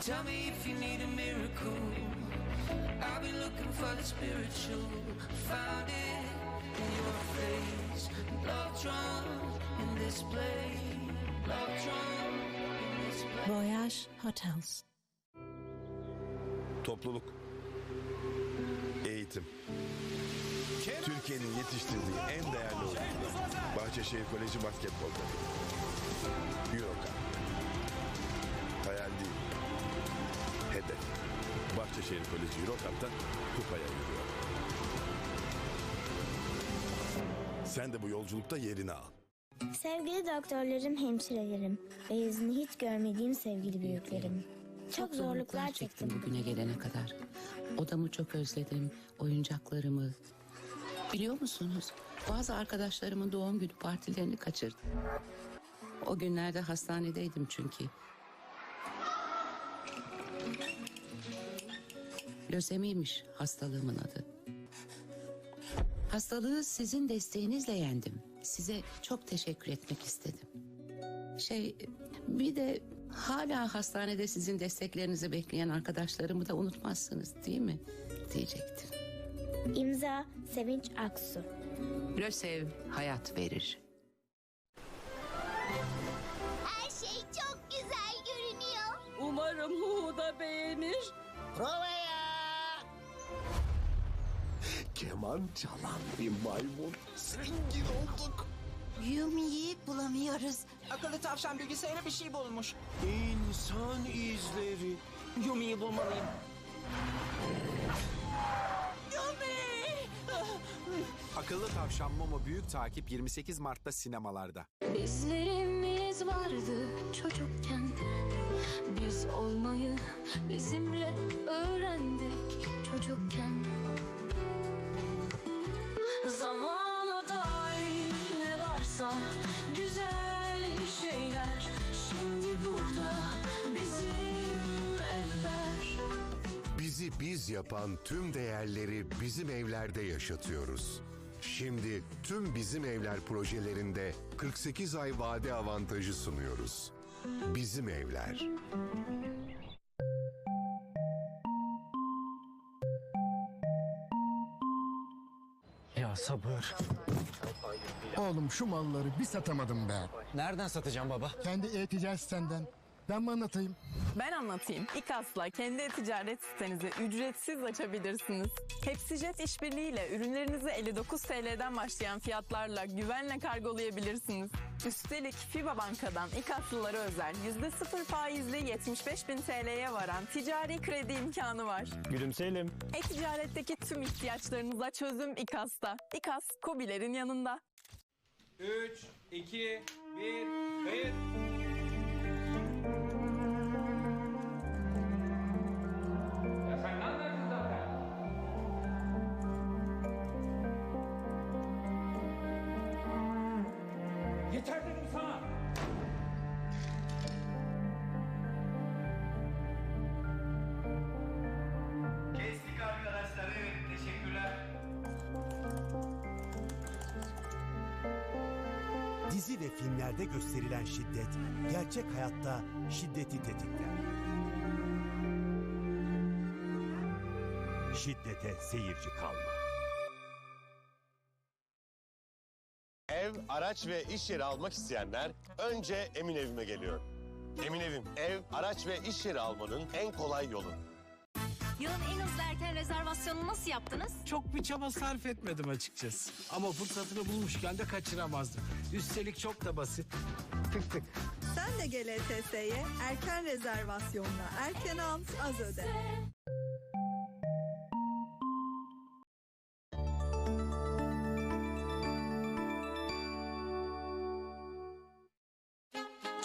Tell me if you need a miracle. I've been looking for the spiritual. Found it in your face. Love drawn in this place. Love drawn in this place. Voyage Hotels. Topluluk. Eğitim. Türkiye'nin yetiştirdiği en değerli oyuncular. Bahçeşehir Koleji basketbol takımı. Bahçeşehir Koleji Eurocup'ta kupaya yürüyor. Sen de bu yolculukta yerini al. Sevgili doktorlarım, hemşirelerim ve yüzünü hiç görmediğim sevgili büyüklerim. Çok zorluklar çektim. bugüne gelene kadar. Odamı çok özledim, oyuncaklarımı. Biliyor musunuz? Bazı arkadaşlarımın doğum günü partilerini kaçırdım. O günlerde hastanedeydim çünkü. Lösemiymiş hastalığımın adı. Hastalığı sizin desteğinizle yendim. Size çok teşekkür etmek istedim. Şey bir de hala hastanede sizin desteklerinizi bekleyen arkadaşlarımı da unutmazsınız değil mi? Diyecektim. İmza Sevinç Aksu. Lösev hayat verir. Her şey çok güzel görünüyor. Umarım Hu da beğenir. Keman çalan bir maymun. Zengin olduk. Yumi'yi bulamıyoruz. Akıllı tavşan bilgisayara bir şey bulmuş. İnsan izleri. Yumi'yi bulmalıyım. Akıllı Tavşan Momo Büyük Takip 28 Mart'ta sinemalarda. Bizlerimiz vardı çocukken. Biz olmayı bizimle öğrendik çocukken. Bizi biz yapan tüm değerleri bizim evlerde yaşatıyoruz. Şimdi tüm bizim evler projelerinde 48 ay vade avantajı sunuyoruz. Bizim evler. Ya sabır. Oğlum şu malları bir satamadım be. Nereden satacağım baba? Kendi e-ticaret sitenden. Ben mi anlatayım? Ben anlatayım. İKAS'la kendi e-ticaret sitenizi ücretsiz açabilirsiniz. Hepsijet işbirliğiyle ürünlerinizi 59 TL'den başlayan fiyatlarla güvenle kargolayabilirsiniz. Üstelik FIBA Banka'dan İKAS'lılara özel %0 faizli 75 bin TL'ye varan ticari kredi imkanı var. Gülümseyelim. E-ticaretteki tüm ihtiyaçlarınıza çözüm İKAS'ta. İKAS, KOBİ'lerin yanında. 3, 2, 1, kayıt. Yeter dedim sana. Kestik arkadaşlar evet teşekkürler. Dizi ve filmlerde gösterilen şiddet gerçek hayatta şiddeti tetikler. Şiddete seyirci kalma. Ev, araç ve iş yeri almak isteyenler önce Emin Evim'e geliyor. Emin Evim, ev, araç ve iş yeri almanın en kolay yolu. Yılın en hızlı erken rezervasyonunu nasıl yaptınız? Çok bir çaba sarf etmedim açıkçası. Ama fırsatını bulmuşken de kaçıramazdım. Üstelik çok da basit. Tık tık. Sen de gel ETS'ye erken rezervasyonla erken al az öde.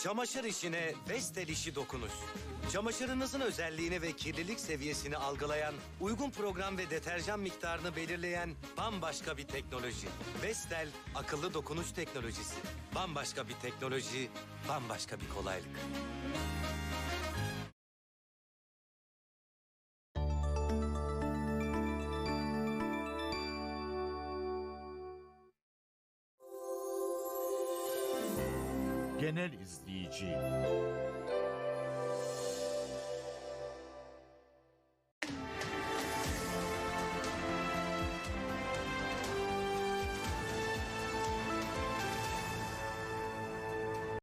Çamaşır işine Vestel işi dokunuş. Çamaşırınızın özelliğini ve kirlilik seviyesini algılayan, uygun program ve deterjan miktarını belirleyen bambaşka bir teknoloji. Vestel akıllı dokunuş teknolojisi. Bambaşka bir teknoloji, bambaşka bir kolaylık. Genel izleyici